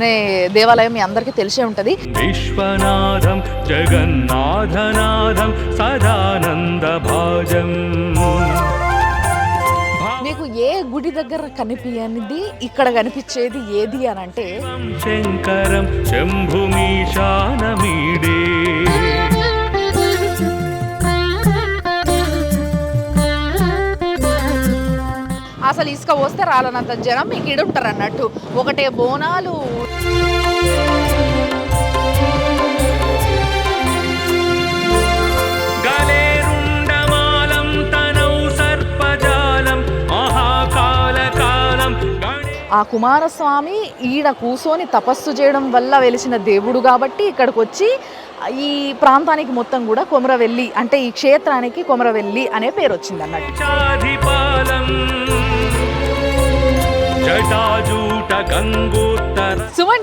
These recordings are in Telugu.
అనే దేవాలయం మీ అందరికీ తెలిసే ఉంటుంది. విశ్వనాథం జగన్నాథనాథం సదానందభాజం మీకు ఏ గుడి దగ్గర కనిపించనిది ఇక్కడ కనిపించేది ఏది అని అంటే శంకరం శంభుమీశానమీడే అసలు ఇసుక పోస్తే రాలనంత జనం మీకు ఈడ ఉంటారు అన్నట్టు ఒకటే బోనాలు ఆ కుమారస్వామి ఈడ కూసోని తపస్సు చేయడం వల్ల వెలిసిన దేవుడు కాబట్టి ఇక్కడికి వచ్చి ఈ ప్రాంతానికి మొత్తం కూడా కొమరవెల్లి అంటే ఈ క్షేత్రానికి కొమరవెల్లి అనే పేరు వచ్చింది అన్నట్టు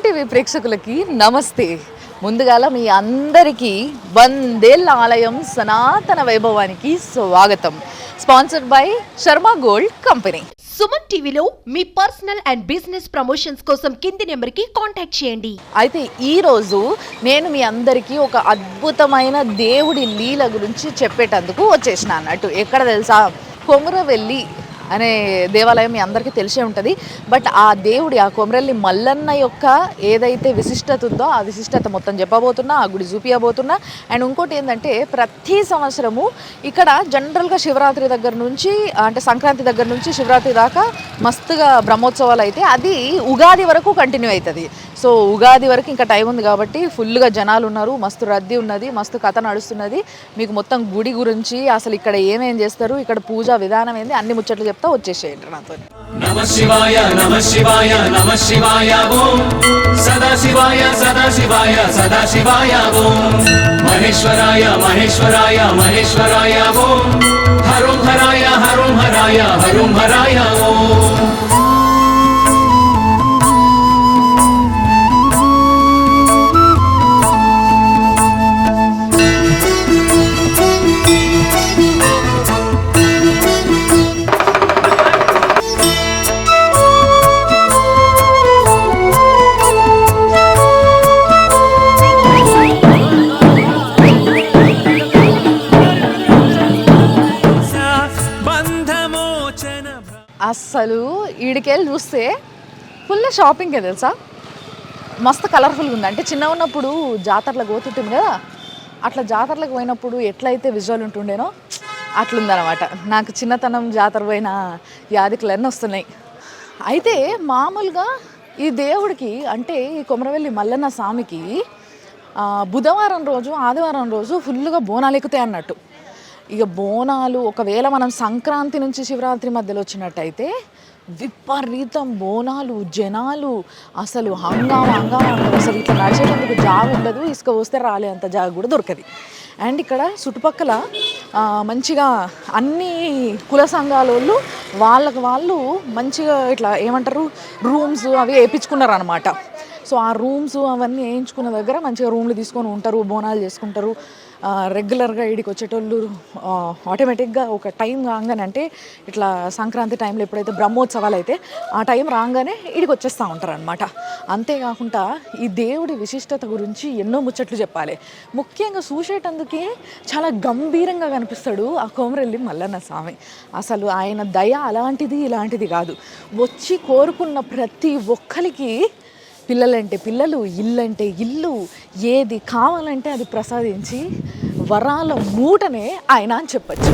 టీవీ ప్రేక్షకులకి నమస్తే. ముందుగాల మీ అందరికీ వందేళ్ళ ఆలయం సనాతన వైభవానికి స్వాగతం. Sponsored by Sharma gold company. Suman టీవీలో మీ పర్సనల్ అండ్ బిజినెస్ ప్రమోషన్స్ కోసం కింది నెంబర్కి కాంటాక్ట్ చేయండి. అయితే ఈరోజు నేను మీ అందరికీ ఒక అద్భుతమైన దేవుడి లీల గురించి చెప్పేటందుకు వచ్చేసిన అన్నట్టు. ఎక్కడ తెలుసా? కొమురవెల్లి అనే దేవాలయం మీ అందరికీ తెలిసే ఉంటుంది. బట్ ఆ దేవుడి ఆ కొమరల్లి మల్లన్న యొక్క ఏదైతే విశిష్టత ఉందో ఆ విశిష్టత మొత్తం చెప్పబోతున్నా ఆ గుడి చూపించబోతున్నా అండ్ ఇంకోటి ఏంటంటే ప్రతి సంవత్సరము ఇక్కడ జనరల్గా శివరాత్రి దగ్గర నుంచి అంటే సంక్రాంతి దగ్గర నుంచి శివరాత్రి దాకా మస్తుగా బ్రహ్మోత్సవాలు అయితే అది ఉగాది వరకు కంటిన్యూ అవుతుంది. సో ఉగాది వరకు ఇంకా టైం ఉంది కాబట్టి ఫుల్గా జనాలు ఉన్నారు మస్తు రద్దీ ఉన్నది మస్తు కథ నడుస్తున్నది. మీకు మొత్తం గుడి గురించి అసలు ఇక్కడ ఏమేం చేస్తారు ఇక్కడ పూజా విధానం ఏంది అన్ని ముచ్చట్లు చెప్తా వచ్చేసేయండి నాతో. నమ శివాయ నమ శివాయ నమ శివాయ ఓం. సదా శివాయ సదా శివాయ సదా శివాయ ఓం. మహేశ్వరాయ మహేశ్వరాయ మహేశ్వరాయ ఓం. హరోం హర ఫుల్ షాపింగే తెలుసా? మస్తు కలర్ఫుల్గా ఉంది. అంటే చిన్న ఉన్నప్పుడు జాతరలకు పోతుంటుంది కదా? అట్లా జాతరలకు పోయినప్పుడు ఎట్లయితే విజువల్ ఉంటుండేనో అట్లుందనమాట నాకు చిన్నతనం జాతర పోయిన యాదికలన్నీ వస్తున్నాయి. అయితే మామూలుగా ఈ దేవుడికి అంటే ఈ కొమరవెల్లి మల్లన్న స్వామికి బుధవారం రోజు ఆదివారం రోజు ఫుల్గా బోనాలు ఎక్కుతాయి అన్నట్టు. ఇక బోనాలు ఒకవేళ మనం సంక్రాంతి నుంచి శివరాత్రి మధ్యలో వచ్చినట్టయితే విపరీతం బోనాలు జనాలు. అసలు హంగామా హంగామా అసలు ఇట్లా నడిచేటందుకు జాగ ఉండదు. ఇసుక వస్తే రాలే అంత జాగ కూడా దొరకదు. అండ్ ఇక్కడ చుట్టుపక్కల మంచిగా అన్ని కుల సంఘాల వాళ్ళు వాళ్ళకి వాళ్ళు మంచిగా ఇట్లా ఏమంటారు రూమ్స్ అవి వేయించుకున్నారు అనమాట సో ఆ రూమ్స్ అవన్నీ వేయించుకున్న దగ్గర మంచిగా రూమ్లు తీసుకొని ఉంటారు బోనాలు చేసుకుంటారు. రెగ్యులర్గా ఇడికి వచ్చేటోళ్ళు ఆటోమేటిక్గా ఒక టైం రాగానే అంటే ఇట్లా సంక్రాంతి టైంలో ఎప్పుడైతే బ్రహ్మోత్సవాలు అయితే ఆ టైం రాగానే ఇడికి వచ్చేస్తూ ఉంటారు అనమాట అంతేకాకుండా ఈ దేవుడి విశిష్టత గురించి ఎన్నో ముచ్చట్లు చెప్పాలి. ముఖ్యంగా చూసేటందుకే చాలా గంభీరంగా కనిపిస్తాడు ఆ కోమరెల్లి మల్లన్న స్వామి. అసలు ఆయన దయ అలాంటిది ఇలాంటిది కాదు. వచ్చి కోరుకున్న ప్రతి ఒక్కరికి పిల్లలంటే పిల్లలు ఇల్లంటే ఇల్లు ఏది కావాలంటే అది ప్రసాదించి వరాల మూటనే ఆయన అని చెప్పచ్చు.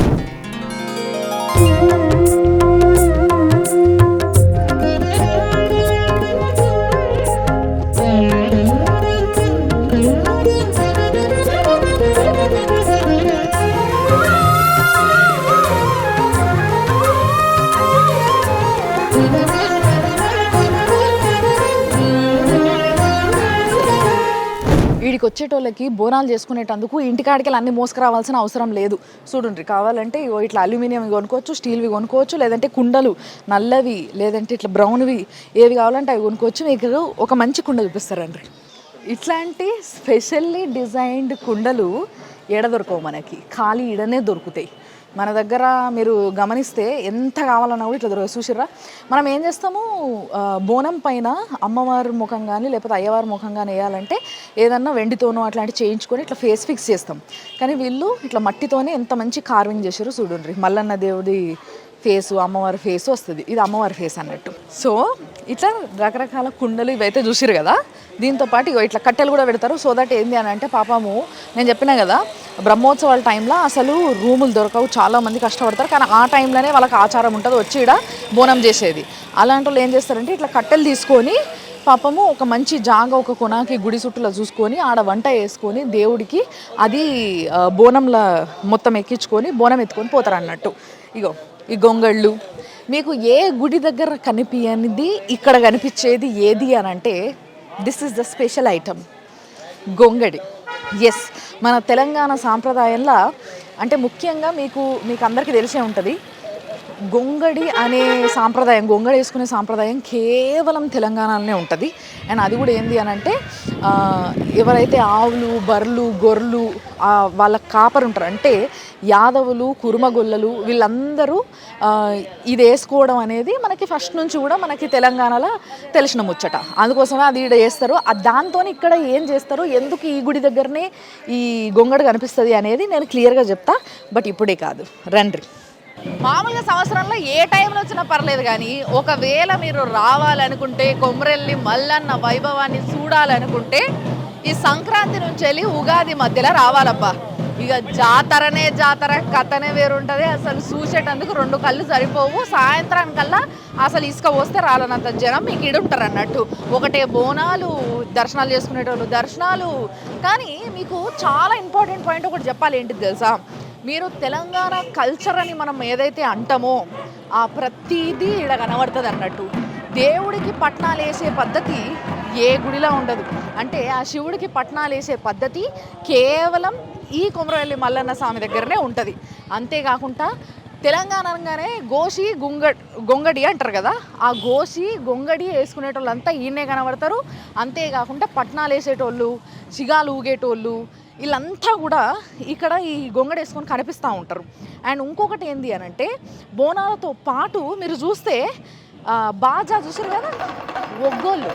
వీడికి వచ్చేటోళ్ళకి బోనాలు చేసుకునేటందుకు ఇంటికాడికి అన్ని మోసుకురావాల్సిన అవసరం లేదు. చూడండి కావాలంటే ఇట్లా అల్యూమినియం కొనుక్కోవచ్చు స్టీల్వి కొనుక్కోవచ్చు లేదంటే కుండలు నల్లవి లేదంటే ఇట్లా బ్రౌన్వి ఏవి కావాలంటే అవి కొనుక్కోవచ్చు. మీకు ఒక మంచి కుండ చూపిస్తారండి. ఇట్లాంటి స్పెషల్లీ డిజైన్డ్ కుండలు ఎడ దొరకవు మనకి? ఖాళీ ఇడనే దొరుకుతాయి. మన దగ్గర మీరు గమనిస్తే ఎంత కావాలన్నా కూడా ఇట్లా దొరకదు. చూసిర్రా? మనం ఏం చేస్తాము? బోనం పైన అమ్మవారి ముఖం కానీ లేకపోతే అయ్యవారి ముఖం కానీ వేయాలంటే ఏదన్నా వెండితోనో అట్లాంటివి చేయించుకొని ఇట్లా ఫేస్ ఫిక్స్ చేస్తాం. కానీ వీళ్ళు ఇట్లా మట్టితోనే ఎంత మంచి కార్వింగ్ చేశారు చూడండి. మల్లన్న దేవుడి ఫేసు అమ్మవారి ఫేస్ వస్తుంది. ఇది అమ్మవారి ఫేస్ అన్నట్టు. సో ఇట్లా రకరకాల కుండలు ఇవైతే చూసిరు కదా? దీంతో పాటు ఇగో ఇట్లా కట్టెలు కూడా పెడతారు. సో దట్ ఏంది అని అంటే పాపము నేను చెప్పినా కదా బ్రహ్మోత్సవాల టైంలో అసలు రూములు దొరకవు. చాలామంది కష్టపడతారు. కానీ ఆ టైంలోనే వాళ్ళకి ఆచారం ఉంటుంది. వచ్చి ఈడ బోనం చేసేది. అలాంటి వాళ్ళు ఏం చేస్తారంటే ఇట్లా కట్టెలు తీసుకొని పాపము ఒక మంచి జాగ ఒక కొనాకి గుడి చుట్టూలో చూసుకొని ఆడ వంట వేసుకొని దేవుడికి అది ఆ, బోనంల మొత్తం ఎక్కించుకొని బోనం ఎత్తుకొని పోతారు అన్నట్టు ఇగో. ఈ గొంగళ్ళు. మీకు ఏ గుడి దగ్గర కనిపించనిది ఇక్కడ కనిపించేది ఏది అని అంటే this is the special item గొంగడి. Yes మన తెలంగాణ సాంప్రదాయంలో అంటే ముఖ్యంగా మీకు మీకు అందరికీ తెలిసే ఉంటుంది గొంగడి అనే సాంప్రదాయం గొంగడి వేసుకునే సాంప్రదాయం కేవలం తెలంగాణలోనే ఉంటుంది. అండ్ అది కూడా ఏంది అని అంటే ఎవరైతే ఆవులు బర్రెలు గొర్రెలు వాళ్ళ కాపరు ఉంటారు అంటే యాదవులు కురుమగొల్లలు వీళ్ళందరూ ఇది వేసుకోవడం అనేది మనకి ఫస్ట్ నుంచి కూడా మనకి తెలంగాణలో తెలిసిన ముచ్చట. అందుకోసమే అది ఇక్కడ వేస్తారు. దాంతో ఇక్కడ ఏం చేస్తారు ఎందుకు ఈ గుడి దగ్గరనే ఈ గొంగడి కనిపిస్తుంది అనేది నేను క్లియర్గా చెప్తా. బట్ ఇప్పుడే కాదు. రండ్రి మామూలుగా సంవత్సరంలో ఏ టైంలో వచ్చినా పర్లేదు కానీ ఒకవేళ మీరు రావాలనుకుంటే కొమరెల్లి మల్లన్న వైభవాన్ని చూడాలనుకుంటే ఈ సంక్రాంతి నుంచి వెళ్ళి ఉగాది మధ్యలో రావాలబ్బా. ఇక జాతరనే జాతర కథనే వేరుంటుంది. అసలు చూసేటందుకు రెండు కళ్ళు సరిపోవు. సాయంత్రానికల్లా అసలు ఇసుక పోస్తే రాలనంత జనం మీకు ఇడుంటారు అన్నట్టు. ఒకటే బోనాలు దర్శనాలు చేసుకునేటోళ్ళు దర్శనాలు. కానీ మీకు చాలా ఇంపార్టెంట్ పాయింట్ ఒకటి చెప్పాలి ఏంటిది తెలుసా? మీరు తెలంగాణ కల్చర్ అని మనం ఏదైతే అంటామో ఆ ప్రతిదీ ఇక్కడ కనబడుతుంది అన్నట్టు దేవుడికి పట్నాలు వేసే పద్ధతి ఏ గుడిలో ఉండదు. అంటే ఆ శివుడికి పట్నాలు వేసే పద్ధతి కేవలం ఈ కొమరవెల్లి మల్లన్న స్వామి దగ్గరనే ఉంటుంది. అంతేకాకుండా తెలంగాణ అనగానే గోషి గుంగ గొంగడి అంటారు కదా ఆ గోషి గొంగడి వేసుకునేటోళ్ళంతా ఈయనే కనబడతారు. అంతేకాకుండా పట్నాలు వేసేటోళ్ళు సిగాలు ఊగేటోళ్ళు వీళ్ళంతా కూడా ఇక్కడ ఈ గొంగడేసుకొని కనిపిస్తూ ఉంటారు. అండ్ ఇంకొకటి ఏంది అని అంటే బోనాలతో పాటు మీరు చూస్తే బాజా చూసారు కదా? ఒగ్గోళ్ళు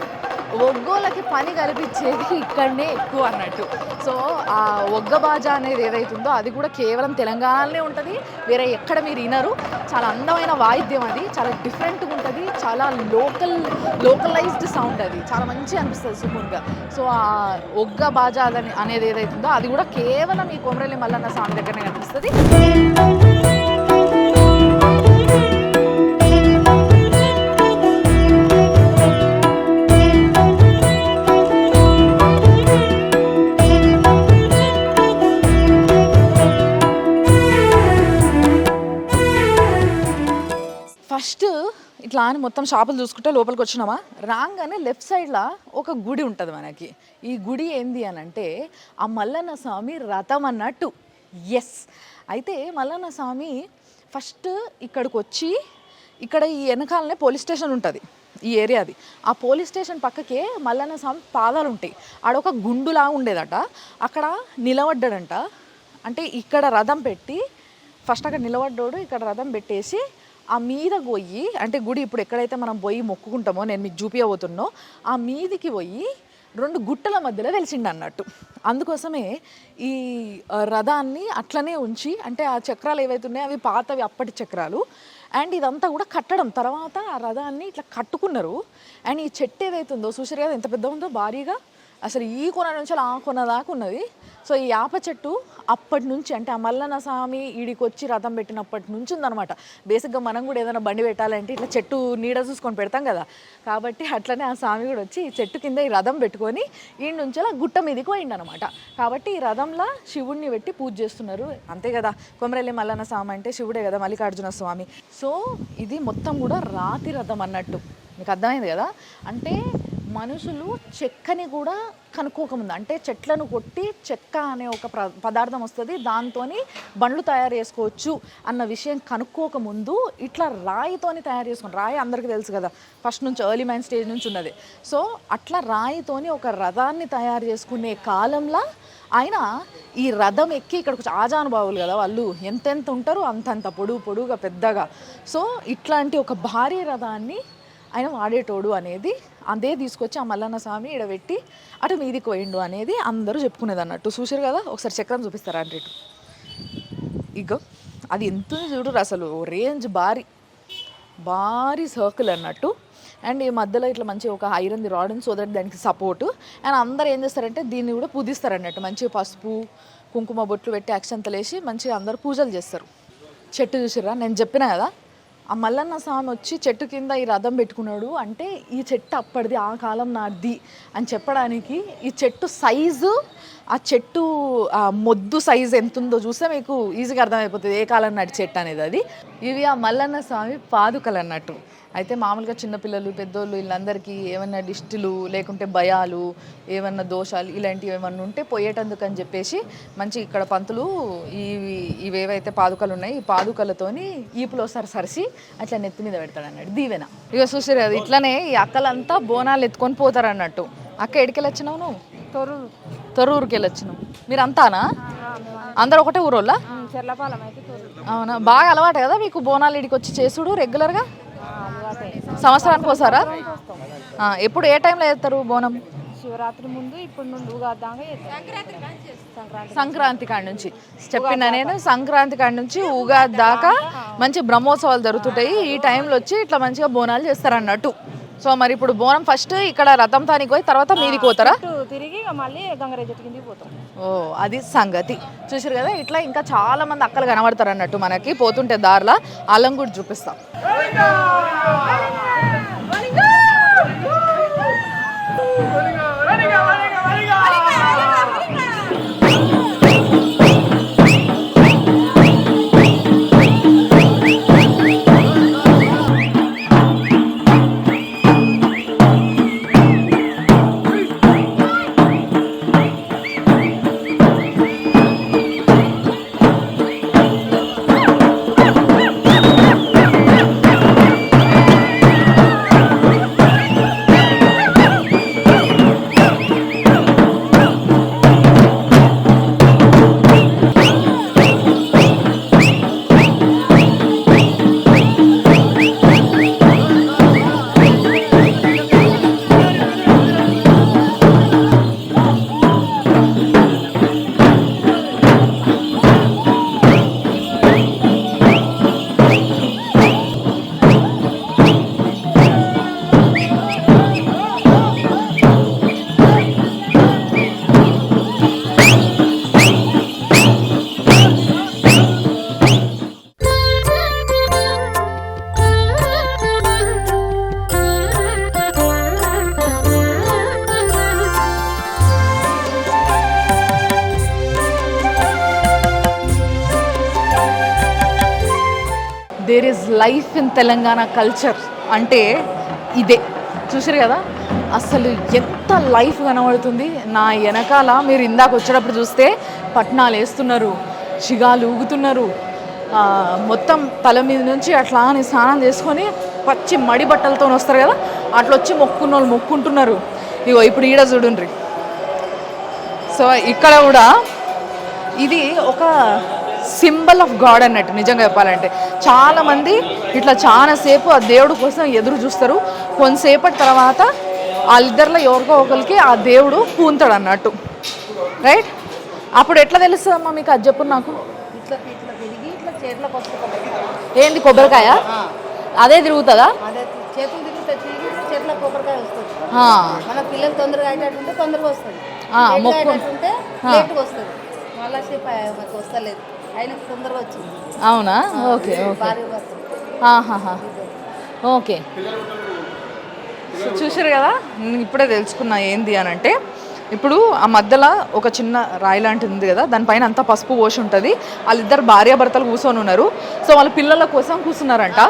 ఒగ్గోళ్ళకి పని కల్పించేది ఇక్కడనే ఎక్కువ అన్నట్టు. సో ఆ ఒగ్గ బాజా అనేది ఏదైతుందో అది కూడా కేవలం తెలంగాణలోనే ఉంటుంది. వేరే ఎక్కడ మీరు వినరు. చాలా అందమైన వాయిద్యం అది. చాలా డిఫరెంట్గా ఉంటుంది. చాలా లోకల్ లోకలైజ్డ్ సౌండ్ అది. చాలా మంచిగా అనిపిస్తుంది సుకున్గా సో ఆ ఒగ్గ బాజా అనేది ఏదైతుందో అది కూడా కేవలం ఈ కొమరల్లి మల్లన్న సాంగ్ దగ్గరనే కనిపిస్తుంది. ఫస్ట్ ఇట్లా అని మొత్తం షాపులు చూసుకుంటే లోపలికి వచ్చినామా? రాగానే లెఫ్ట్ సైడ్లో ఒక గుడి ఉంటుంది మనకి. ఈ గుడి ఏంది అని అంటే ఆ మల్లన్న స్వామి రథం అన్నట్టు. ఎస్ అయితే మల్లన్న స్వామి ఫస్ట్ ఇక్కడికి వచ్చి ఇక్కడ ఈ వెనకాలనే పోలీస్ స్టేషన్ ఉంటుంది ఈ ఏరియాది. ఆ పోలీస్ స్టేషన్ పక్కకే మల్లన్న స్వామి పాదాలు ఉంటాయి. ఆడొక గుండులా ఉండేదట. అక్కడ నిలబడ్డాడంట. అంటే ఇక్కడ రథం పెట్టి ఫస్ట్ అక్కడ నిలబడ్డాడు ఇక్కడ రథం పెట్టేసి ఆ మీద పోయి అంటే గుడి ఇప్పుడు ఎక్కడైతే మనం పోయి మొక్కుకుంటామో నేను మీకు చూపించబోతున్నో ఆ మీదికి పోయి రెండు గుట్టల మధ్యలో వెలిసిండు అన్నట్టు. అందుకోసమే ఈ రథాన్ని అట్లనే ఉంచి అంటే ఆ చక్రాలు ఏవైతే ఉన్నాయో అవి పాతవి అప్పటి చక్రాలు అండ్ ఇదంతా కూడా కట్టడం. తర్వాత ఆ రథాన్ని ఇట్లా కట్టుకున్నారు. అండ్ ఈ చెట్టు ఏదైతుందో చూసారు కదా ఎంత పెద్ద ఉందో? భారీగా. అసలు ఈ కొన నుంచి ఆ కొన దాకా ఉన్నది. సో ఈ ఆప చెట్టు అప్పటి నుంచి అంటే ఆ మల్లన్న స్వామి ఈడికి వచ్చి రథం పెట్టినప్పటి నుంచి ఉందనమాట బేసిక్గా మనం కూడా ఏదైనా బండి పెట్టాలంటే ఇట్లా చెట్టు నీడ చూసుకొని పెడతాం కదా. కాబట్టి అట్లనే ఆ స్వామి కూడా వచ్చి ఈ చెట్టు కింద ఈ రథం పెట్టుకొని ఈడి నుంచి అలా గుట్ట మీదకి పోయిండు అనమాట కాబట్టి ఈ రథంలో శివుడిని పెట్టి పూజ చేస్తున్నారు. అంతే కదా. కొమరెల్లి మల్లన్న స్వామి అంటే శివుడే కదా మల్లికార్జున స్వామి. సో ఇది మొత్తం కూడా రాతి రథం అన్నట్టు. మీకు అర్థమైంది కదా? అంటే మనుషులు చెక్కని కూడా కనుక్కోకముందు. అంటే చెట్లను కొట్టి చెక్క అనే ఒక పదార్థం వస్తుంది దాంతో బండ్లు తయారు చేసుకోవచ్చు అన్న విషయం కనుక్కోకముందు ఇట్లా రాయితోని తయారు చేసుకుని రాయి అందరికీ తెలుసు కదా ఫస్ట్ నుంచి ఎర్లీ మైన్ స్టేజ్ నుంచి ఉన్నది. సో అట్లా రాయితోని ఒక రథాన్ని తయారు చేసుకునే కాలంలో ఆయన ఈ రథం ఎక్కి ఇక్కడికి వచ్చి ఆజానుభావులు కదా వాళ్ళు ఎంతెంత ఉంటారో అంతంత పొడుగు పొడుగుగా పెద్దగా. సో ఇట్లాంటి ఒక భారీ రథాన్ని ఆయన వాడేటోడు అనేది అదే తీసుకొచ్చి ఆ మల్లన్న స్వామి ఇడబెట్టి అటు మీదికి పోయిండు అనేది అందరూ చెప్పుకునేది అన్నట్టు. చూసారు కదా? ఒకసారి చక్రం చూపిస్తారా అంటే ఇటు? ఇగో అది ఎంత ఉంది చూడరు అసలు. రేంజ్ భారీ. భారీ సర్కిల్ అన్నట్టు. అండ్ ఈ మధ్యలో ఇట్లా మంచిగా ఒక ఐరన్ రాడ్ సో దట్ దానికి సపోర్ట్ అండ్ అందరు ఏం చేస్తారంటే దీన్ని కూడా పూజిస్తారు అన్నట్టు. మంచిగా పసుపు కుంకుమ బొట్లు పెట్టి అక్షంతలు వేసి మంచిగా అందరు పూజలు చేస్తారు. చెట్టు చూసిర్రా? నేను చెప్పిన కదా? ఆ మల్లన్న స్వామి వచ్చి చెట్టు కింద ఈ రథం పెట్టుకున్నాడు. అంటే ఈ చెట్టు అప్పటిది ఆ కాలం నాది అని చెప్పడానికి ఈ చెట్టు సైజు ఆ చెట్టు ఆ మొద్దు సైజు ఎంత ఉందో చూస్తే మీకు ఈజీగా అర్థమైపోతుంది ఏ కాలం నాటి చెట్టు అనేది అది. ఇవి ఆ మల్లన్న స్వామి పాదుకలు అన్నట్టు. అయితే మామూలుగా చిన్నపిల్లలు పెద్దోళ్ళు వీళ్ళందరికీ ఏమన్నా దిష్టిలు లేకుంటే భయాలు ఏమన్నా దోషాలు ఇలాంటివి ఏమన్నా ఉంటే పోయేటందుకు అని చెప్పేసి మంచి ఇక్కడ పంతులు ఇవి ఇవేవైతే పాదుకలు ఉన్నాయి ఈ పాదుకలతోని ఈపులో సరి సరిసి అట్లా నెత్తి మీద పెడతాడు అన్నట్టు దీవెన. ఇక చూసారు కదా ఇట్లనే ఈ అక్కలంతా బోనాలు ఎత్తుకొని పోతారు అన్నట్టు అక్క ఎడికెళ్ళి వచ్చినావు నువ్వు? తొర్రూరు. తొర్రూరుకి వెళ్ళొచ్చినావు మీరు అంతానా అందరు ఒకటే ఊరోళ్ళా? అవునా? బాగా అలవాటు కదా మీకు బోనాలు ఇడికి వచ్చి చేసుడు రెగ్యులర్గా సంవత్సరానికి వస్తారా ఎప్పుడు ఏ టైంలో చేస్తారు బోనం? శివరాత్రి ముందు ఇప్పుడు నుండి ఉగాది. సంక్రాంతి కాడి నుంచి. చెప్పిన నేను? సంక్రాంతి కాడి నుంచి ఉగాది దాకా మంచి బ్రహ్మోత్సవాలు జరుగుతుంటాయి. ఈ టైంలో వచ్చి ఇట్లా మంచిగా బోనాలు చేస్తారు అన్నట్టు సో మరి ఇప్పుడు బోనం ఫస్ట్ ఇక్కడ రథం తానికి పోయి తర్వాత మీదికి పోతారా? తిరిగి మళ్ళీ గంగరే చెట్టు కిందికి పోతాం. ఓ అది సంగతి. చూసారు కదా ఇట్లా ఇంకా చాలా మంది అక్కలు కనబడతారు అన్నట్టు మనకి. పోతుంటే దారిలో అల్లం కూడా చూపిస్తాం తెలంగాణ కల్చర్ అంటే ఇదే. చూసారు కదా? అసలు ఎంత లైఫ్ కనబడుతుంది. నా వెనకాల మీరు ఇందాక వచ్చేటప్పుడు చూస్తే పట్నాలు వేస్తున్నారు చిగాలు ఊగుతున్నారు. మొత్తం తల మీద నుంచి అట్లా అని స్నానం చేసుకొని పచ్చి మడి బట్టలతో వస్తారు కదా? అట్లా వచ్చి మొక్కున్న వాళ్ళు మొక్కుంటున్నారు. ఇగో ఇప్పుడు ఈడ చూడుండ్రి. సో ఇక్కడ కూడా ఇది ఒక సింబల్ ఆఫ్ గాడ్ అన్నట్టు నిజంగా చెప్పాలంటే. చాలా మంది ఇట్లా చాలా సేపు ఆ దేవుడు కోసం ఎదురు చూస్తారు. కొంతసేపటి తర్వాత వాళ్ళిద్దరిలో ఎవరికో ఒకరికి ఆ దేవుడు పూంతాడు అన్నట్టు. రైట్ అప్పుడు ఎట్లా తెలుస్తుందమ్మా మీకు? అది చెప్పు నాకు. ఏంది కొబ్బరికాయ? అదే తిరుగుతుందా? మన పిల్లలు తొందరగా అయ్యేటట్టుంటే తొందరగా వస్తుంది. వస్తుంది. మళ్ళా వస్తలేదు. అవునా? Okay okay. ఓకే. చూసారు కదా? ఇప్పుడే తెలుసుకున్నా ఏంది అని అంటే ఇప్పుడు ఆ మధ్యలో ఒక చిన్న రాయి లాంటిది ఉంది కదా? దానిపైన అంతా పసుపు పోసి ఉంటుంది. వాళ్ళిద్దరు భార్యాభర్తలు కూర్చొని ఉన్నారు. సో వాళ్ళ పిల్లల కోసం కూర్చున్నారంట.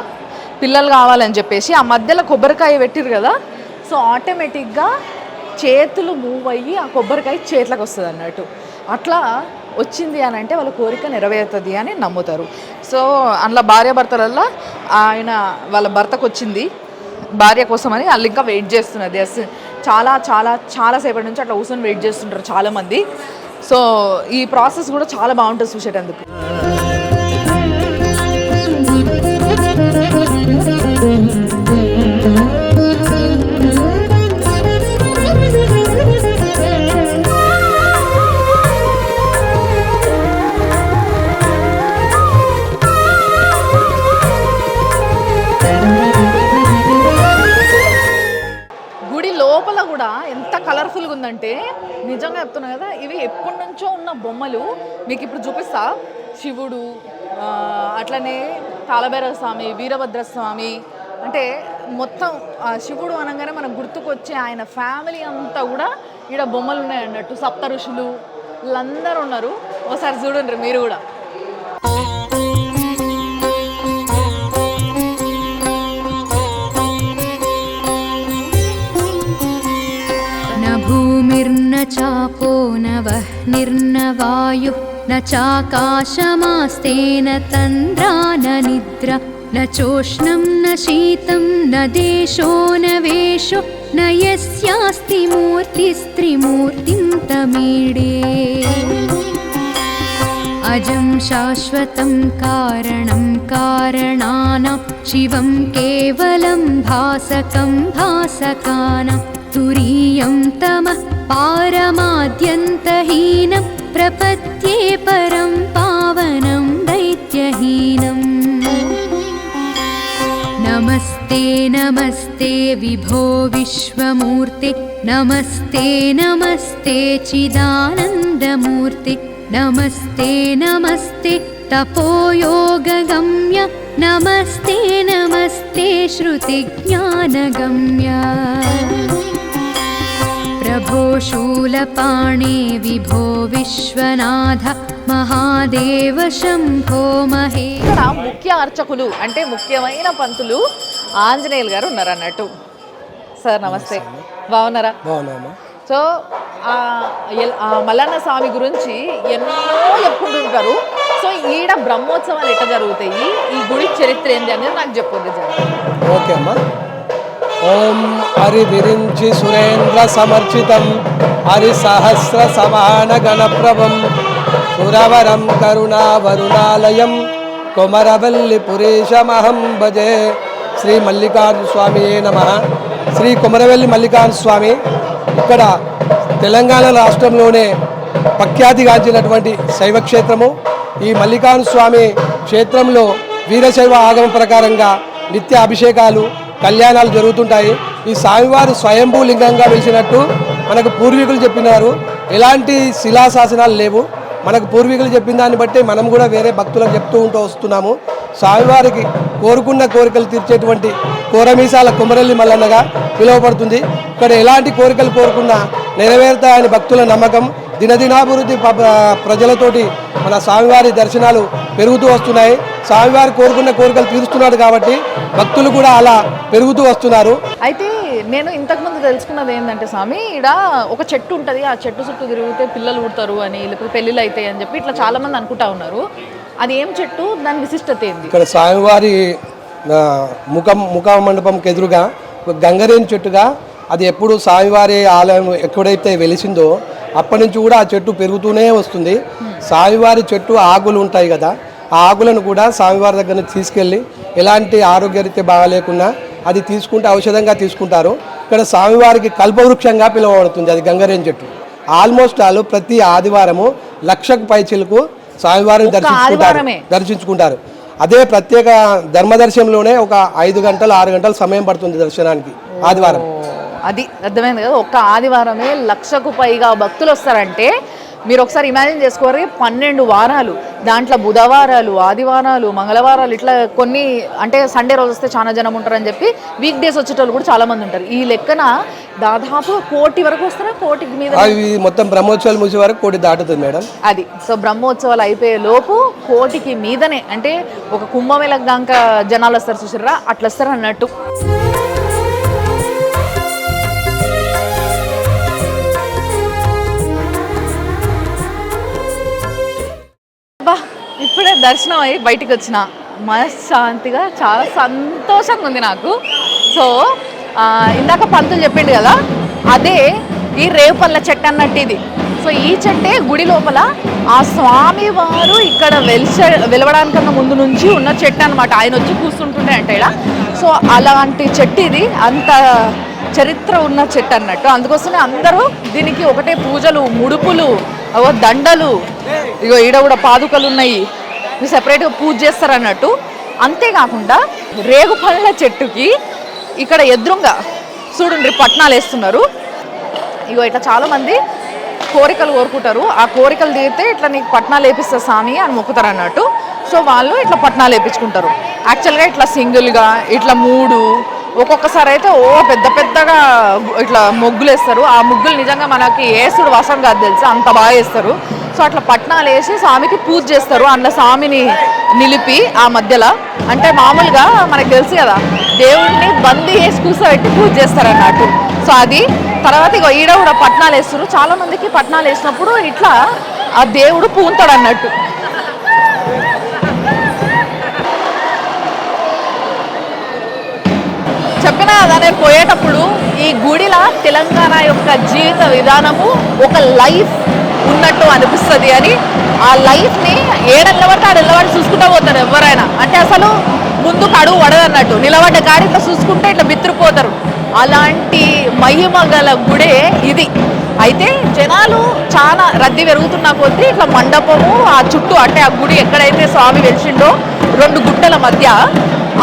పిల్లలు కావాలని చెప్పేసి ఆ మధ్యలో కొబ్బరికాయ పెట్టిరు కదా? సో ఆటోమేటిక్గా చేతులు మూవ్ అయ్యి ఆ కొబ్బరికాయ చేతులకు వస్తుంది అన్నట్టు అట్లా వచ్చింది అని అంటే వాళ్ళ కోరిక నెరవేరుతుంది అని నమ్ముతారు. సో అందులో భార్యాభర్తలల్లో ఆయన వాళ్ళ భర్తకు వచ్చింది. భార్య కోసం అని వాళ్ళు ఇంకా వెయిట్ చేస్తున్నది ఎస్ చాలా చాలా చాలాసేపటి నుంచి అట్లా కూర్చొని వెయిట్ చేస్తుంటారు చాలామంది. సో ఈ ప్రాసెస్ కూడా చాలా బాగుంటుంది చూసేటందుకు. నిజంగా చెప్తున్నా కదా ఇవి ఎప్పటి నుంచో ఉన్న బొమ్మలు. మీకు ఇప్పుడు చూపిస్తా. శివుడు అట్లనే తాళభైరవ స్వామి వీరభద్ర స్వామి అంటే మొత్తం ఆ శివుడు అనగానే మనకు గుర్తుకొచ్చే ఆయన ఫ్యామిలీ అంతా కూడా ఈడ బొమ్మలు ఉన్నాయి అన్నట్టు సప్త ఋషులు వీళ్ళందరూ ఉన్నారు. ఒకసారి చూడండి మీరు కూడా. भूमिर्न चापो न वह्निर्न वायुः न चाकाशमास्तेन तन्द्रा न निद्रा न चोष्णं न शीतं न देशो न वेषो न यस्यास्ति मूर्तिस्त्रिमूर्तिं तमीडे। अजं शाश्वतं कारणं कारणानां शिवं केवलं भासकं भासकानां तुरीयं तमः पारमाद्यन्तहीनं प्रपद्ये परं पावनं दैत्यहीनम् नमस्ते नमस्ते विभो विश्वमूर्ते। नमस्ते नमस्ते चिदानन्दमूर्ते। नमस्ते नमस्ते तपोयोगगम्य। नमस्ते नमस्ते श्रुतिज्ञानगम्य प्रभो शूलपाणे विभो विश्वनाथ महादेव शम्भो महे ఇక్కడ ముఖ్య అర్చకులు అంటే ముఖ్యమైన పంతులు ఆంజనేయులు గారు ఉన్నారు అన్నట్టు సార్ నమస్తే బాగున్నారా బాగున్నామా సో ఆ ఎల్- ఆ మల్లన్న స్వామి గురించి ఎన్నో చెప్పుకుంటుంటారు సో ఈడ బ్రహ్మోత్సవాలు ఎట్లా జరుగుతాయి ఈ గుడి చరిత్ర ఏంది అనేది నాకు చెప్పొద్దు జర ఓకే అమ్మా ఓం హరి విరించి సురేంద్ర సమర్చితం హరి సహస్ర సమాన గణప్రభం సురవరం కరుణావరుణాలయం కొమరవల్లి పురేశమహం భజే శ్రీ మల్లికార్జున స్వామి నమ. శ్రీ కొమరవెల్లి మల్లికార్జున స్వామి ఇక్కడ తెలంగాణ రాష్ట్రంలోనే ప్రఖ్యాతిగాంచినటువంటి శైవ క్షేత్రము ఈ మల్లికార్జున స్వామి క్షేత్రంలో వీరశైవ ఆగమ ప్రకారంగా నిత్య అభిషేకాలు కళ్యాణాలు జరుగుతుంటాయి. ఈ స్వామివారు స్వయంభూ లింగంగా వెలిసినట్టు మనకు పూర్వీకులు చెప్పినారు. ఎలాంటి శిలాశాసనాలు లేవు. మనకు పూర్వీకులు చెప్పిన దాన్ని బట్టి మనం కూడా వేరే భక్తులకు చెప్తూ ఉంటూ వస్తున్నాము. స్వామివారికి కోరుకున్న కోరికలు తీర్చేటువంటి కోరమీసాల కుమరల్లి మల్లన్నగా పిలువబడుతుంది. ఇక్కడ ఎలాంటి కోరికలు కోరుకున్నా నెరవేరుతాయని భక్తుల నమ్మకం దినదినాభివృద్ధి ప్రజలతోటి మన స్వామివారి దర్శనాలు పెరుగుతూ వస్తున్నాయి. స్వామివారి కోరుకున్న కోరికలు తీరుస్తున్నాడు కాబట్టి భక్తులు కూడా అలా పెరుగుతూ వస్తున్నారు. అయితే నేను ఇంతకుముందు తెలుసుకున్నది ఏంటంటే స్వామి ఈడ ఒక చెట్టు ఉంటుంది. ఆ చెట్టు చుట్టూ తిరిగితే పిల్లలు పుడతారు అని లేకపోతే పెళ్ళిళ్ళు అవుతాయి అని చెప్పి ఇట్లా చాలా మంది అనుకుంటా ఉన్నారు. అది ఏం చెట్టు? దాని విశిష్టత ఏంది? ఇక్కడ స్వామివారి ముఖం ముఖ మండపంకి ఎదురుగా ఒక గంగరేణి చెట్టుగా అది ఎప్పుడు స్వామివారి ఆలయం ఎక్కడైతే వెలిసిందో అప్పటి నుంచి కూడా ఆ చెట్టు పెరుగుతూనే వస్తుంది. స్వామివారి చెట్టు ఆకులు ఉంటాయి కదా ఆ ఆకులను కూడా స్వామివారి దగ్గర తీసుకెళ్ళి ఎలాంటి ఆరోగ్యరీత్యా బాగాలేకున్నా అది తీసుకుంటే ఔషధంగా తీసుకుంటారు. ఇక్కడ స్వామివారికి కల్పవృక్షంగా పిలువబడుతుంది అది గంగరేణి చెట్టు. ఆల్మోస్ట్ ఆల్ ప్రతి ఆదివారము లక్షకు పైచిలకు స్వామివారిని దర్శించుకుంటారు? దర్శించుకుంటారు. అదే ప్రత్యేక ధర్మదర్శనంలోనే ఒక ఐదు గంటలు ఆరు గంటలు సమయం పడుతుంది దర్శనానికి ఆదివారం. అది అర్థమైంది కదా? ఒక్క ఆదివారమే లక్షకు పైగా భక్తులు వస్తారంటే మీరు ఒకసారి ఇమాజిన్ చేసుకోరు పన్నెండు వారాలు దాంట్లో బుధవారాలు ఆదివారాలు మంగళవారాలు ఇట్లా కొన్ని అంటే సండే రోజు వస్తే చాలా జనం ఉంటారని చెప్పి వీక్ డేస్ వచ్చేటోళ్ళు కూడా చాలా మంది ఉంటారు. ఈ లెక్కన దాదాపు కోటి వరకు వస్తారా? కోటికి మీద మొత్తం బ్రహ్మోత్సవాలు మూసే వరకు కోటి దాటుతుంది మేడం. అది. సో బ్రహ్మోత్సవాలు అయిపోయే లోపు కోటికి మీదనే అంటే ఒక కుంభమేళ గాంక జనాలు వస్తారు చూసారా అట్లా వస్తారు అన్నట్టు ఇప్పుడే దర్శనం అయ్యి బయటికి వచ్చిన. మనశ్శాంతిగా చాలా సంతోషంగా ఉంది నాకు. సో ఇందాక పంతులు చెప్పిండు కదా అదే ఈ రేపల్ల చెట్టు అన్నట్టు ఇది. సో ఈ చెట్టే గుడి లోపల ఆ స్వామి వారు ఇక్కడ వెలిస వెలవడానికన్నా ముందు నుంచి ఉన్న చెట్టు అనమాట ఆయన వచ్చి కూర్చుంటుండే అంటే ఈడ. సో అలాంటి చెట్టు ఇది. అంత చరిత్ర ఉన్న చెట్టు అన్నట్టు. అందుకోసమే అందరూ దీనికి ఒకటే పూజలు ముడుపులు అవో దండలు ఇగో ఈడ కూడా పాదుకలు ఉన్నాయి. సెపరేట్గా పూజ చేస్తారు అన్నట్టు. అంతేకాకుండా రేగు పళ్ళ చెట్టుకి ఇక్కడ ఎదురుగా చూడండి పట్నాలు వేస్తున్నారు. ఇగో ఇట్లా చాలామంది కోరికలు కోరుకుంటారు. ఆ కోరికలు తీరితే ఇట్లా నీకు పట్నాలు వేపిస్తా స్వామి అని మొక్కుతారు అన్నట్టు. సో వాళ్ళు ఇట్లా పట్నాలు వేపించుకుంటారు. యాక్చువల్గా ఇట్లా సింగిల్గా ఇట్లా మూడు ఒక్కొక్కసారి అయితే ఓ పెద్ద పెద్దగా ఇట్లా మొగ్గులు వేస్తారు ఆ ముగ్గులు నిజంగా మనకి ఏసుడు వసం కాదు తెలుసు? అంత బాగా వేస్తారు సో అట్లా పట్నాలు వేసి స్వామికి పూజ చేస్తారు. అందులో స్వామిని నిలిపి ఆ మధ్యలో. అంటే మామూలుగా మనకు తెలుసు కదా దేవుడిని బందీ వేసి కూర్చోబెట్టి పూజ చేస్తారు అన్నట్టు సో అది తర్వాత ఇక ఈడ కూడా పట్నాలు వేస్తారు. చాలా మందికి పట్నాలు వేసినప్పుడు ఇట్లా ఆ దేవుడు పూంతాడు అన్నట్టు చెప్పిన అనే పోయేటప్పుడు ఈ గుడిలా తెలంగాణ యొక్క జీవిత విధానము ఒక లైఫ్ ఉన్నట్టు అనిపిస్తుంది అని ఆ లైఫ్ని ఏడెళ్ళబడితే ఆడ నిలబడి చూసుకుంటూ పోతారు ఎవరైనా. అంటే అసలు ముందు కడుగు పడదన్నట్టు నిలబడ్డ కాడి ఇట్లా చూసుకుంటే ఇట్లా బిత్తిరిపోతారు అలాంటి మహిమ గల గుడే ఇది. అయితే జనాలు చాలా రద్దీ పెరుగుతున్న కొద్దీ ఇట్లా మండపము ఆ చుట్టూ అంటే ఆ గుడి ఎక్కడైతే స్వామి వెలిచిండో రెండు గుట్టల మధ్య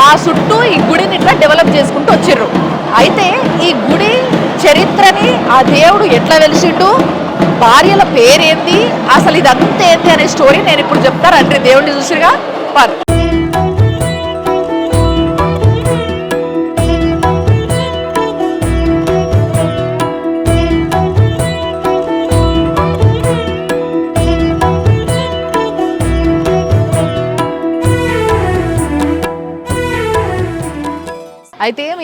ఆ చుట్టూ ఈ గుడిని ఇట్లా డెవలప్ చేసుకుంటూ వచ్చిర్రు. అయితే ఈ గుడి చరిత్రని ఆ దేవుడు ఎట్లా వెలిసిండు? భార్యల పేరేంది? అసలు ఇదంతా ఏంది అనే స్టోరీ నేను ఇప్పుడు చెప్తా రండి. దేవుడిని చూసిగా పర్.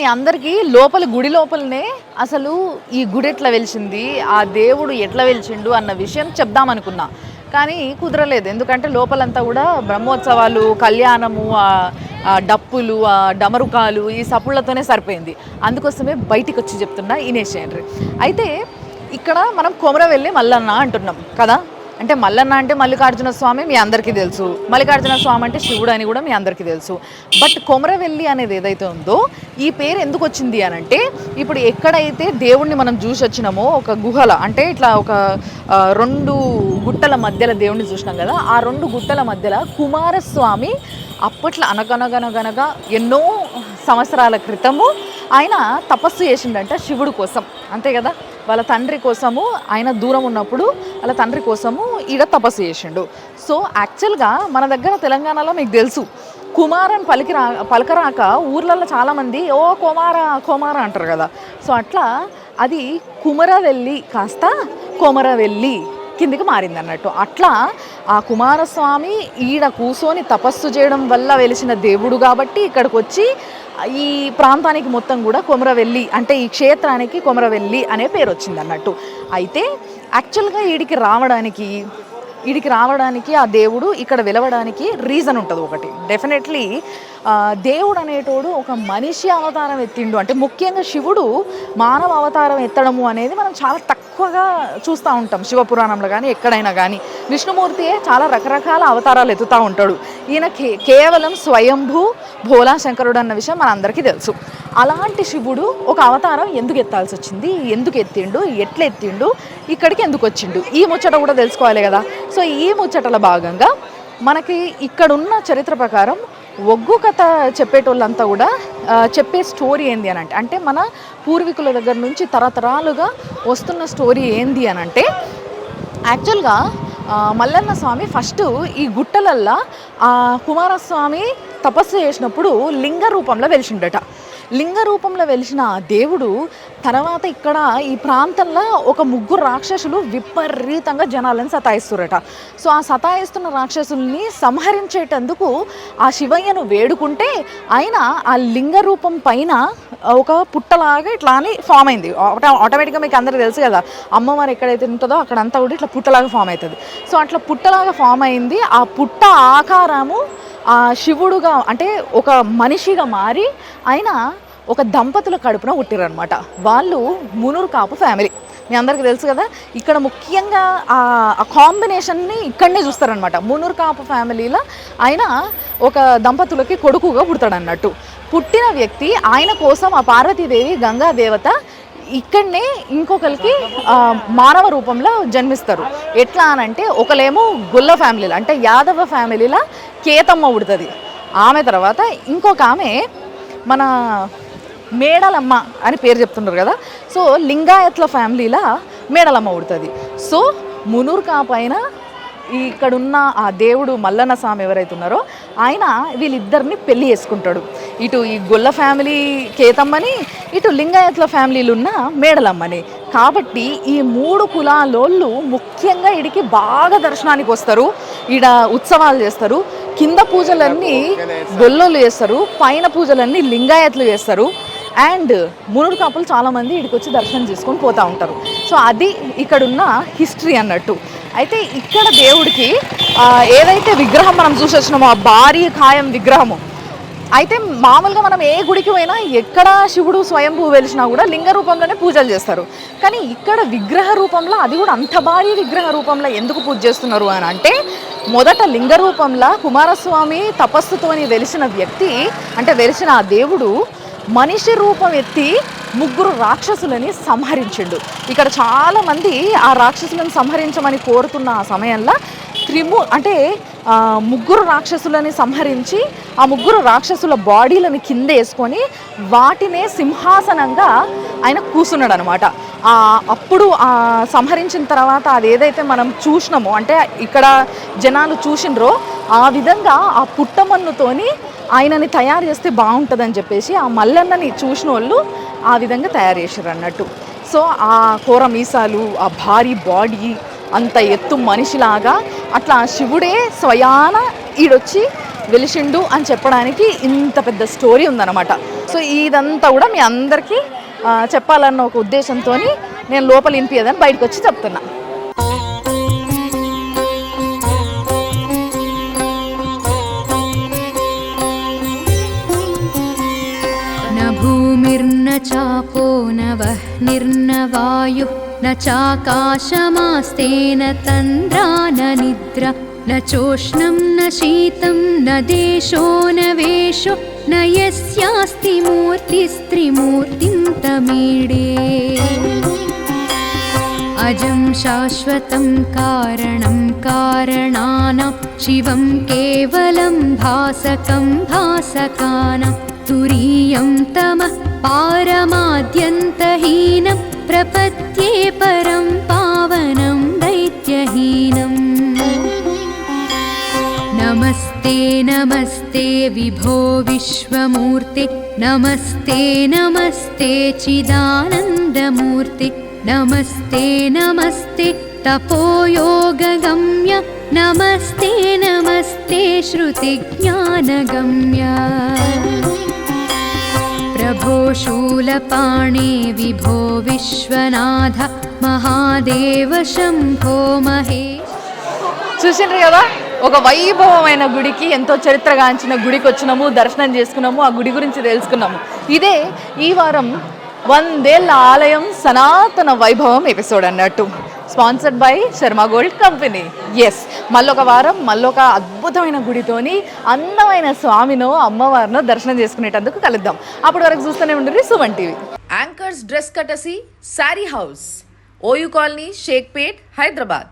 మీ అందరికీ లోపల గుడి లోపలనే అసలు ఈ గుడి ఎట్లా వెలిచింది ఆ దేవుడు ఎట్లా వెలిచిండు అన్న విషయం చెప్దామనుకున్నా. కానీ కుదరలేదు. ఎందుకంటే లోపలంతా కూడా బ్రహ్మోత్సవాలు కళ్యాణము డప్పులు ఆ డమరుకాలు ఈ సపుళ్ళతోనే సరిపోయింది. అందుకోసమే బయటికి వచ్చి చెప్తున్నా ఇనేషియండ్రి అయితే ఇక్కడ మనం కొమరవెల్లి మల్లన్న అంటున్నాం కదా? అంటే మల్లన్న అంటే మల్లికార్జున స్వామి మీ అందరికీ తెలుసు. మల్లికార్జున స్వామి అంటే శివుడు అని కూడా మీ అందరికీ తెలుసు. బట్ కొమరవెల్లి అనేది ఏదైతే ఉందో ఈ పేరు ఎందుకు వచ్చింది అని అంటే ఇప్పుడు ఎక్కడైతే దేవుణ్ణి మనం చూసి వచ్చినామో ఒక గుహల అంటే ఇట్లా ఒక రెండు గుట్టల మధ్యలో దేవుణ్ణి చూసినాం కదా ఆ రెండు గుట్టల మధ్యలో కుమారస్వామి అప్పట్లో అనగనగనగనగా ఎన్నో సంవత్సరాల క్రితము ఆయన తపస్సు చేసిండంట శివుడు కోసం. అంతే కదా? వాళ్ళ తండ్రి కోసము ఆయన దూరం ఉన్నప్పుడు వాళ్ళ తండ్రి కోసము ఈడ తపస్సు చేసిండు. సో యాక్చువల్గా మన దగ్గర తెలంగాణలో మీకు తెలుసు కుమార్ పలికి రా పలకరాక ఊర్లలో చాలామంది ఓ కుమార కుమార అంటారు కదా. సో అట్లా అది కుమరవెల్లి కాస్త కొమరవెల్లి. కిందికి మారింది అన్నట్టు అట్లా ఆ కుమారస్వామి ఈడ కూసోని తపస్సు చేయడం వల్ల వెలిసిన దేవుడు కాబట్టి ఇక్కడికి వచ్చి ఈ ప్రాంతానికి మొత్తం కూడా కొమరవెల్లి అంటే ఈ క్షేత్రానికి కొమరవెల్లి అనే పేరు వచ్చింది అన్నట్టు అయితే యాక్చువల్గా ఈడికి రావడానికి వీడికి రావడానికి ఆ దేవుడు ఇక్కడ వెలవడానికి రీజన్ ఉంటుంది ఒకటి. డెఫినెట్లీ దేవుడు అనేటోడు ఒక మనిషి అవతారం ఎత్తిండు. అంటే ముఖ్యంగా శివుడు మానవ అవతారం ఎత్తడము అనేది మనం చాలా తక్కువగా చూస్తూ ఉంటాం. శివపురాణంలో కానీ ఎక్కడైనా కానీ విష్ణుమూర్తియే చాలా రకరకాల అవతారాలు ఎత్తుతూ ఉంటాడు. ఈయన కే కేవలం స్వయంభూ భోలా శంకరుడు అన్న విషయం మనందరికీ తెలుసు. అలాంటి శివుడు ఒక అవతారం ఎందుకు ఎత్తాల్సి వచ్చింది? ఎందుకు ఎత్తిండు? ఎట్లా ఎత్తిండు? ఇక్కడికి ఎందుకు వచ్చిండు? ఈ ముచ్చట కూడా తెలుసుకోవాలి కదా. సో ఈ ముచ్చటల భాగంగా మనకి ఇక్కడున్న చరిత్ర ప్రకారం ఒగ్గు కథ చెప్పేటోళ్ళంతా కూడా చెప్పే స్టోరీ ఏంది అని అంటే అంటే మన పూర్వీకుల దగ్గర నుంచి తరతరాలుగా వస్తున్న స్టోరీ ఏంది అని అంటే యాక్చువల్గా మల్లన్న స్వామి ఫస్ట్ ఈ గుట్టలల్లా ఆ కుమారస్వామి తపస్సు చేసినప్పుడు లింగ రూపంలో వెలిసిండట. లింగ రూపంలో వెలిసిన ఆ దేవుడు తర్వాత ఇక్కడ ఈ ప్రాంతంలో ఒక ముగ్గురు రాక్షసులు విపరీతంగా జనాలను సతాయిస్తురట. సో ఆ సతాయిస్తున్న రాక్షసుల్ని సంహరించేటందుకు ఆ శివయ్యను వేడుకుంటే ఆయన ఆ లింగ రూపం పైన ఒక పుట్టలాగా ఇట్లా అని ఫామ్ అయింది. ఆటోమేటిక్గా మీకు అందరికీ తెలుసు కదా అమ్మవారు ఎక్కడైతే ఉంటుందో అక్కడంతా కూడా ఇట్లా పుట్టలాగా ఫామ్ అవుతుంది. సో అట్లా పుట్టలాగా ఫామ్ అయింది. ఆ పుట్ట ఆకారము ఆ శివుడుగా అంటే ఒక మనిషిగా మారి ఆయన ఒక దంపతుల కడుపున పుట్టిరనమాట వాళ్ళు మునురు కాపు ఫ్యామిలీ మీ అందరికీ తెలుసు కదా ఇక్కడ ముఖ్యంగా ఆ కాంబినేషన్ని ఇక్కడనే చూస్తారనమాట మునురు కాపు ఫ్యామిలీలో ఆయన ఒక దంపతులకి కొడుకుగా పుడతాడన్నట్టు. పుట్టిన వ్యక్తి ఆయన కోసం ఆ పార్వతీదేవి గంగా దేవత ఇక్కడనే ఇంకొకరికి మానవ రూపంలో జన్మిస్తారు. ఎట్లా అనంటే ఒకలేమో గుల్ల ఫ్యామిలీలో అంటే యాదవ ఫ్యామిలీలో కేతమ్మ పుడుతుంది. ఆమె తర్వాత ఇంకొక ఆమె మన మేడలమ్మ అని పేరు చెప్తున్నారు కదా. సో లింగాయత్ల ఫ్యామిలీలా మేడలమ్మ పుడుతుంది. సో మునూరు కాపైన ఇక్కడున్న ఆ దేవుడు మల్లన్న స్వామి ఎవరైతే ఉన్నారో ఆయన వీళ్ళిద్దరిని పెళ్ళి చేసుకుంటాడు. ఇటు ఈ గొల్ల ఫ్యామిలీ కేతమ్మని ఇటు లింగాయత్ల ఫ్యామిలీలు ఉన్న మేడలమ్మని. కాబట్టి ఈ మూడు కులాలోళ్ళు ముఖ్యంగా ఇడికి బాగా దర్శనానికి వస్తారు. ఈడ ఉత్సవాలు చేస్తారు. కింద పూజలన్నీ గొల్లోళ్ళు చేస్తారు. పైన పూజలన్నీ లింగాయత్లు చేస్తారు. అండ్ మునుడు కాపులు చాలామంది ఇక్కడికి వచ్చి దర్శనం చేసుకొని పోతూ ఉంటారు. సో అది ఇక్కడున్న హిస్టరీ అన్నట్టు. అయితే ఇక్కడ దేవుడికి ఏదైతే విగ్రహం మనం చూసి వచ్చినామో ఆ భారీ ఖాయం విగ్రహము అయితే మామూలుగా మనం ఏ గుడికి పోయినా ఎక్కడ శివుడు స్వయంభూ వెలిసినా కూడా లింగ రూపంలోనే పూజలు చేస్తారు. కానీ ఇక్కడ విగ్రహ రూపంలో అది కూడా అంత భారీ విగ్రహ రూపంలో ఎందుకు పూజ చేస్తున్నారు అని అంటే మొదట లింగ రూపంలో కుమారస్వామి తపస్సుతోని వెలిసిన వ్యక్తి అంటే వెలిసిన ఆ దేవుడు మనిషి రూపం ఎత్తి ముగ్గురు రాక్షసులని సంహరించిండు. ఇక్కడ చాలామంది ఆ రాక్షసులను సంహరించమని కోరుతున్న ఆ సమయంలో త్రిము అంటే ముగ్గురు రాక్షసులని సంహరించి ఆ ముగ్గురు రాక్షసుల బాడీలను కింద వేసుకొని వాటినే సింహాసనంగా ఆయన కూర్చున్నాడు అనమాట అప్పుడు ఆ సంహరించిన తర్వాత అది ఏదైతే మనం చూసినామో అంటే ఇక్కడ జనాలు చూసినరో ఆ విధంగా ఆ పుట్టమన్నుతోని ఆయనని తయారు చేస్తే బాగుంటుందని చెప్పేసి ఆ మల్లన్నని చూసిన వాళ్ళు ఆ విధంగా తయారు చేశారు అన్నట్టు సో ఆ కూర మీసాలు ఆ భారీ బాడీ అంత ఎత్తు మనిషిలాగా అట్లా శివుడే స్వయాన ఈడొచ్చి వెలిసిండు అని చెప్పడానికి ఇంత పెద్ద స్టోరీ ఉందన్నమాట. సో ఇదంతా కూడా మీ అందరికీ చెప్పాలన్న ఒక ఉద్దేశంతో నేను లోపల వినిపించదని బయటకు వచ్చి చెప్తున్నా చాపో నవ నిర్ణ వాయు न चाकाशमास्तेन तन्द्रा न निद्रा न चोष्णं न शीतं न देशो न वेषो न यस्यास्ति मूर्तिस्त्रिमूर्तिं तमीडे। अजं शाश्वतं कारणं कारणानां शिवं केवलं भासकं भासकानां तुरीयं तमः पारमाद्यन्तहीनं प्रपद्ये परं पावनं दैत्यहीनम् नमस्ते नमस्ते विभो विश्वमूर्ते। नमस्ते नमस्ते चिदानन्दमूर्ते। नमस्ते नमस्ते तपोयोगगम्य। नमस्ते नमस्ते श्रुतिज्ञानगम्य प्रभो शूलपाणे विभो विश्वनाथ महादेव शम्भो महेश చూసిండ్రు కదా ఒక వైభవమైన గుడికి ఎంతో చరిత్రగాంచిన గుడికి వచ్చినాము దర్శనం చేసుకున్నాము ఆ గుడి గురించి తెలుసుకున్నాము ఇదే ఈ వారం వందేళ్ల ఆలయం సనాతన వైభవం ఎపిసోడ్ అన్నట్టు Sponsored by Sharma gold company yes మళ్ళొక వారం మళ్ళొక అద్భుతమైన గుడితోని అందమైన స్వామినో అమ్మవారినో దర్శనం చేసుకునేటందుకు కలుద్దాం. అప్పటి వరకు చూస్తూనే ఉండండి Suman TV. Anchors dress కటసి sari house. OU colony Shaikpet Hyderabad.